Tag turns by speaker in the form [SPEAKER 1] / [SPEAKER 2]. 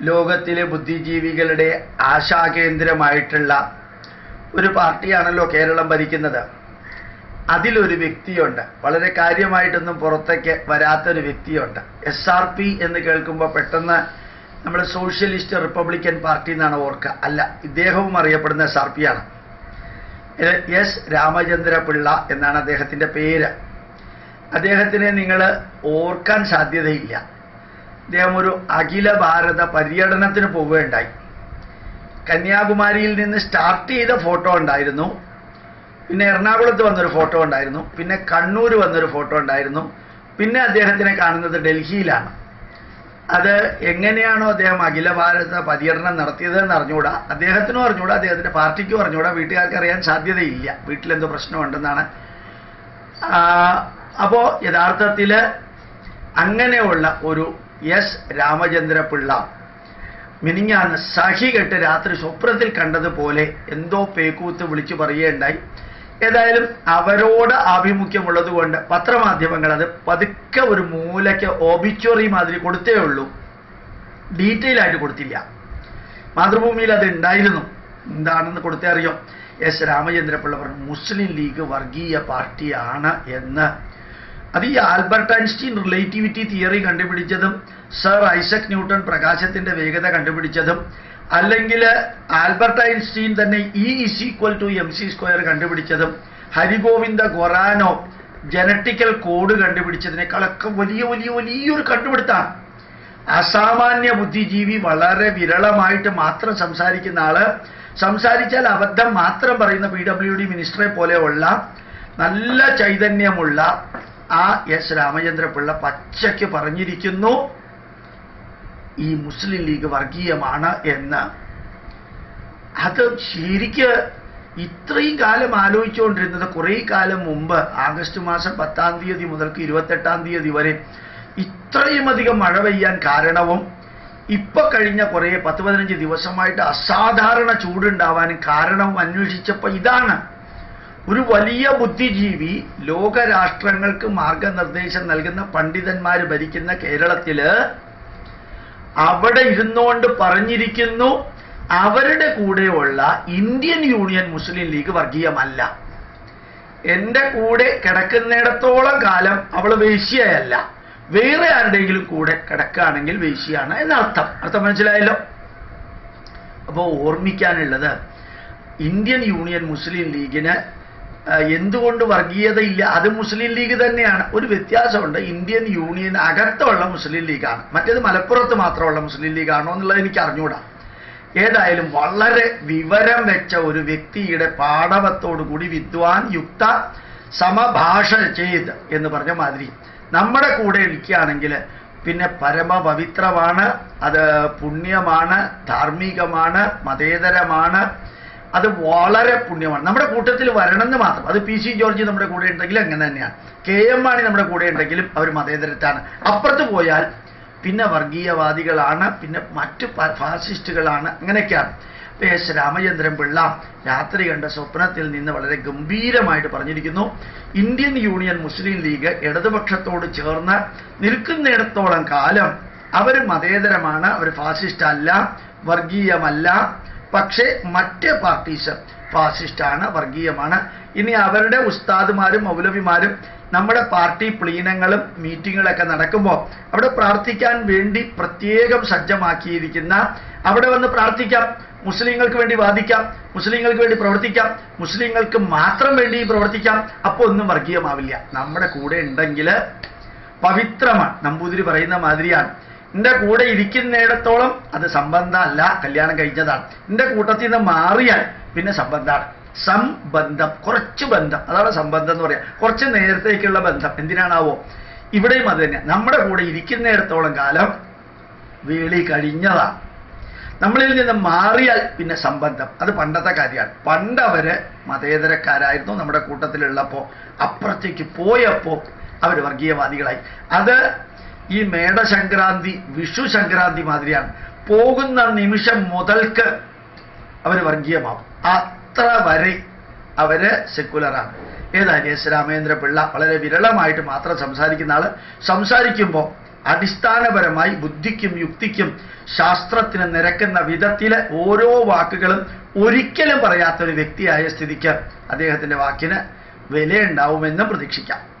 [SPEAKER 1] ലോകത്തിലെ ബുദ്ധിജീവികളുടെ ആശാകേന്ദ്രമായിട്ടുള്ള ഒരു പാർട്ടിയാണല്ലോ കേരളം ഭരിക്കുന്നത്. അതിലൊരു വ്യക്തിയുണ്ട്. വളരെ കാര്യമായിട്ടൊന്നും പുറത്തേക്ക് വരാത്തൊരു വ്യക്തിയുണ്ട്. എസ് ആർ പി എന്ന് കേൾക്കുമ്പോൾ പെട്ടെന്ന് നമ്മൾ സോഷ്യലിസ്റ്റ് റിപ്പബ്ലിക്കൻ പാർട്ടി എന്നാണ് ഓർക്കുക. അല്ല ഇദ്ദേഹവും അറിയപ്പെടുന്ന എസ് ആർ പി ആണ്. എസ് രാമചന്ദ്ര പിള്ള എന്നാണ് അദ്ദേഹത്തിന്റെ പേര്. അദ്ദേഹത്തിനെ നിങ്ങൾ ഓർക്കാൻ സാധ്യതയില്ല. അദ്ദേഹം ഒരു അഖില ഭാരത പര്യടനത്തിന് പോവുകയുണ്ടായി. കന്യാകുമാരിയിൽ നിന്ന് സ്റ്റാർട്ട് ചെയ്ത ഫോട്ടോ ഉണ്ടായിരുന്നു. പിന്നെ എറണാകുളത്ത് വന്നൊരു ഫോട്ടോ ഉണ്ടായിരുന്നു. പിന്നെ കണ്ണൂർ വന്നൊരു ഫോട്ടോ ഉണ്ടായിരുന്നു. പിന്നെ അദ്ദേഹത്തിനെ കാണുന്നത് ഡൽഹിയിലാണ്. അത് എങ്ങനെയാണോ അദ്ദേഹം അഖില ഭാരത പര്യടനം നടത്തിയതെന്ന് അറിഞ്ഞുകൂടാ അദ്ദേഹത്തിനും അറിഞ്ഞുകൂടാ അദ്ദേഹത്തിന്റെ പാർട്ടിക്കും അറിഞ്ഞുകൂടാ വീട്ടുകാർക്ക് അറിയാൻ സാധ്യതയില്ല. വീട്ടിലെന്തോ പ്രശ്നമുണ്ടെന്നാണ്. അപ്പോൾ യഥാർത്ഥത്തിൽ അങ്ങനെയുള്ള ഒരു എസ് രാമചന്ദ്രപിള്ള. മിനിഞ്ഞാന്ന് സഹി കെട്ട് രാത്രി സ്വപ്നത്തിൽ കണ്ടതുപോലെ എന്തോ പേക്കൂത്ത് വിളിച്ചു പറയുകയുണ്ടായി. ഏതായാലും അവരോട് ആഭിമുഖ്യമുള്ളത് കൊണ്ട് പത്രമാധ്യമങ്ങൾ അത് പതുക്കെ ഒരു മൂലയ്ക്ക് ഓബിച്ചോറി മാതിരി കൊടുത്തേ ഉള്ളൂ. ഡീറ്റെയിൽ ആയിട്ട് കൊടുത്തില്ല. മാതൃഭൂമിയിൽ അത് ഉണ്ടായിരുന്നു. എന്താണെന്ന് കൊടുത്തേ അറിയാം? എസ് രാമചന്ദ്രപിള്ള പറഞ്ഞു മുസ്ലിം ലീഗ് വർഗീയ പാർട്ടിയാണ് എന്ന്. അത് ഈ ആൽബർട്ട് ഐൻസ്റ്റീൻ റിലേറ്റിവിറ്റി തിയറി കണ്ടുപിടിച്ചതും സർ ഐസക് ന്യൂട്ടൺ പ്രകാശത്തിന്റെ വേഗത കണ്ടുപിടിച്ചതും അല്ലെങ്കിൽ ആൽബർട്ട് ഐൻസ്റ്റീൻ തന്നെ E is equal to M C square കണ്ടുപിടിച്ചതും Hargobind Khorana genetical code കണ്ടുപിടിച്ചതിനേക്കാളൊക്കെ വലിയ വലിയ വലിയൊരു കണ്ടുപിടുത്താണ്. അസാമാന്യ ബുദ്ധിജീവി വളരെ വിരളമായിട്ട് മാത്രം സംസാരിക്കുന്ന ആൾ സംസാരിച്ചാൽ അബദ്ധം മാത്രം പറയുന്ന പി ഡബ്ല്യു ഡി മിനിസ്റ്ററെ പോലെയുള്ള നല്ല ചൈതന്യമുള്ള ആ എസ് രാമചന്ദ്രപിള്ള പച്ചയ്ക്ക് പറഞ്ഞിരിക്കുന്നു ഈ മുസ്ലിം ലീഗ് വർഗീയമാണ് എന്ന്. അത് ശരിക്ക് ഇത്രയും കാലം ആലോചിച്ചുകൊണ്ടിരുന്നത് കുറേ കാലം മുമ്പ് ആഗസ്റ്റ് മാസം പത്താം തീയതി മുതൽക്ക് ഇരുപത്തെട്ടാം തീയതി വരെ ഇത്രയും അധികം മഴ പെയ്യാൻ കാരണവും ഇപ്പൊ കഴിഞ്ഞ കുറേ പത്ത് പതിനഞ്ച് ദിവസമായിട്ട് അസാധാരണ ചൂടുണ്ടാവാനും കാരണവും അന്വേഷിച്ചപ്പോൾ ഇതാണ്. ഒരു വലിയ ബുദ്ധിജീവി ലോകരാഷ്ട്രങ്ങൾക്ക് മാർഗനിർദ്ദേശം നൽകുന്ന പണ്ഡിതന്മാർ ഭരിക്കുന്ന കേരളത്തിൽ അവിടെ ഇരുന്നുകൊണ്ട് പറഞ്ഞിരിക്കുന്നു അവരുടെ കൂടെയുള്ള ഇന്ത്യൻ യൂണിയൻ മുസ്ലിം ലീഗ് വർഗീയമല്ല. എന്റെ കൂടെ കിടക്കുന്നിടത്തോളം കാലം അവൾ വേശ്യയല്ല. വേറെ ആരുടെയെങ്കിലും കൂടെ കിടക്കുകയാണെങ്കിൽ വേശിയാണ് എന്നർത്ഥം. അർത്ഥം മനസ്സിലായല്ലോ? അപ്പോൾ ഓർമ്മിക്കാനുള്ളത് ഇന്ത്യൻ യൂണിയൻ മുസ്ലിം ലീഗിന് എന്തുകൊണ്ട് വർഗീയതയില്ല? അത് മുസ്ലിം ലീഗ് തന്നെയാണ്. ഒരു വ്യത്യാസമുണ്ട്. ഇന്ത്യൻ യൂണിയൻ അകത്തുള്ള മുസ്ലിം ലീഗാണ്. മറ്റേത് മലപ്പുറത്ത് മാത്രമുള്ള മുസ്ലിം ലീഗാണോ എന്നുള്ളത് എനിക്ക് അറിഞ്ഞുകൂടാ ഏതായാലും വളരെ വിവരം വെച്ച ഒരു വ്യക്തിയുടെ പാടവത്തോടു കൂടി വിദ്വാൻ യുക്ത സമഭാഷ ചെയ്ത് എന്ന് പറഞ്ഞ മാതിരി നമ്മുടെ കൂടെ ഇരിക്കുകയാണെങ്കിൽ പിന്നെ പരമപവിത്രമാണ് അത് പുണ്യമാണ് ധാർമ്മികമാണ് മതേതരമാണ് അത് വളരെ പുണ്യമാണ്. നമ്മുടെ കൂട്ടത്തിൽ വരണമെന്ന് മാത്രം. അത് പി സി ജോർജ് നമ്മുടെ കൂടെ ഉണ്ടെങ്കിൽ അങ്ങനെ തന്നെയാണ്. കെ എം മാണി നമ്മുടെ കൂടെ ഉണ്ടെങ്കിലും അവർ മതേതരത്താണ്. അപ്പുറത്ത് പോയാൽ പിന്നെ വർഗീയവാദികളാണ് പിന്നെ മറ്റ് ഫാസിസ്റ്റുകളാണ് അങ്ങനെയൊക്കെയാണ്. എസ് രാമചന്ദ്രൻ പിള്ള രാത്രി കണ്ട സ്വപ്നത്തിൽ നിന്ന് വളരെ ഗംഭീരമായിട്ട് പറഞ്ഞിരിക്കുന്നു ഇന്ത്യൻ യൂണിയൻ മുസ്ലിം ലീഗ് ഇടതുപക്ഷത്തോട് ചേർന്ന് നിൽക്കുന്നിടത്തോളം കാലം അവർ മതേതരമാണ് അവർ ഫാസിസ്റ്റ് അല്ല വർഗീയമല്ല പക്ഷേ മറ്റ് പാർട്ടീസ് ഫാസിസ്റ്റാണ് വർഗീയമാണ്. ഇനി അവരുടെ ഉസ്താദുമാരും മൗലവിമാരും നമ്മുടെ പാർട്ടി പ്ലീനങ്ങളും മീറ്റിങ്ങുകളൊക്കെ നടക്കുമ്പോൾ അവിടെ പ്രാർത്ഥിക്കാൻ വേണ്ടി പ്രത്യേകം സജ്ജമാക്കിയിരിക്കുന്ന അവിടെ വന്ന് പ്രാർത്ഥിക്കാം. മുസ്ലിങ്ങൾക്ക് വേണ്ടി വാദിക്കാം. മുസ്ലിങ്ങൾക്ക് വേണ്ടി പ്രവർത്തിക്കാം. മുസ്ലിങ്ങൾക്ക് മാത്രം വേണ്ടി പ്രവർത്തിക്കാം. അപ്പോൾ ഒന്നും വർഗീയമാവില്ല. നമ്മുടെ കൂടെ ഉണ്ടെങ്കിൽ പവിത്രമാണ്. നമ്പൂതിരി പറയുന്ന മാതിരിയാണ്. എന്റെ കൂടെ ഇരിക്കുന്നിടത്തോളം അത് സംബന്ധമല്ല കല്യാണം കഴിഞ്ഞതാണ്. എന്റെ കൂട്ടത്തിൽ നിന്ന് മാറിയാൽ പിന്നെ സംബന്ധമാണ്. സംബന്ധം കുറച്ച് ബന്ധം. അതാണ് സംബന്ധം എന്ന് പറയാം. കുറച്ച് നേരത്തേക്കുള്ള ബന്ധം. എന്തിനാണാവോ? ഇവിടെയും അത് തന്നെ. നമ്മുടെ കൂടെ ഇരിക്കുന്നിടത്തോളം കാലം വേളി കഴിഞ്ഞതാണ് നമ്മളിൽ നിന്ന് മാറിയാൽ പിന്നെ സംബന്ധം. അത് പണ്ടത്തെ കാര്യമാണ്. പണ്ട് അവർ മതേതരക്കാരായിരുന്നു നമ്മുടെ കൂട്ടത്തിലുള്ളപ്പോൾ അപ്പുറത്തേക്ക് പോയപ്പോൾ അവർ വർഗീയവാദികളായി. അത് ഈ മേടസംക്രാന്തി വിഷു സംക്രാന്തി മാതിരിയാണ്. പോകുന്ന നിമിഷം മുതൽക്ക് അവർ വർഗീയമാവും. അത്ര വരെ അവർ സെക്കുലറാണ് ഏതായാലും എസ് രാമേന്ദ്ര പിള്ള? വളരെ വിരളമായിട്ട് മാത്രം സംസാരിക്കുന്ന ആൾ. സംസാരിക്കുമ്പോൾ അടിസ്ഥാനപരമായി ബുദ്ധിക്കും യുക്തിക്കും ശാസ്ത്രത്തിന് നിരക്കുന്ന വിധത്തിലെ ഓരോ വാക്കുകളും ഒരിക്കലും പറയാത്ത ഒരു വ്യക്തിയായ സ്ഥിതിക്ക് അദ്ദേഹത്തിന്റെ വാക്കിന് വിലയുണ്ടാവുമെന്നും പ്രതീക്ഷിക്കാം.